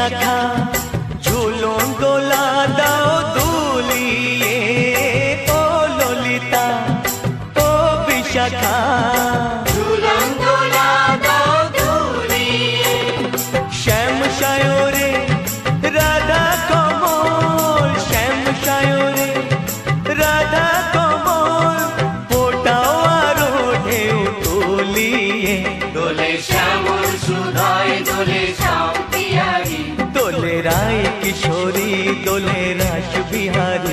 বিশাখা ঝুলন দোলা দাও দুলিয়ে। ও ললিতা ও বিশাখা। শ্যাম সায়রে রাধা কমল। শ্যাম সায়রে রাধা কমল। ফোটাও আরও ঢেউ তুলিয়ে। দোলে শ্যামল সুধায় দোলে শ্যাম দোলে রায় কিশোরী দোলে রাস বিহারী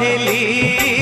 হেলি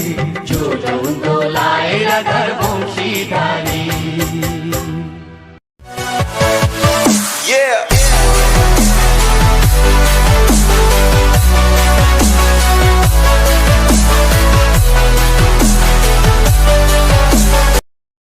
রাধার বংশীধারী Yeah.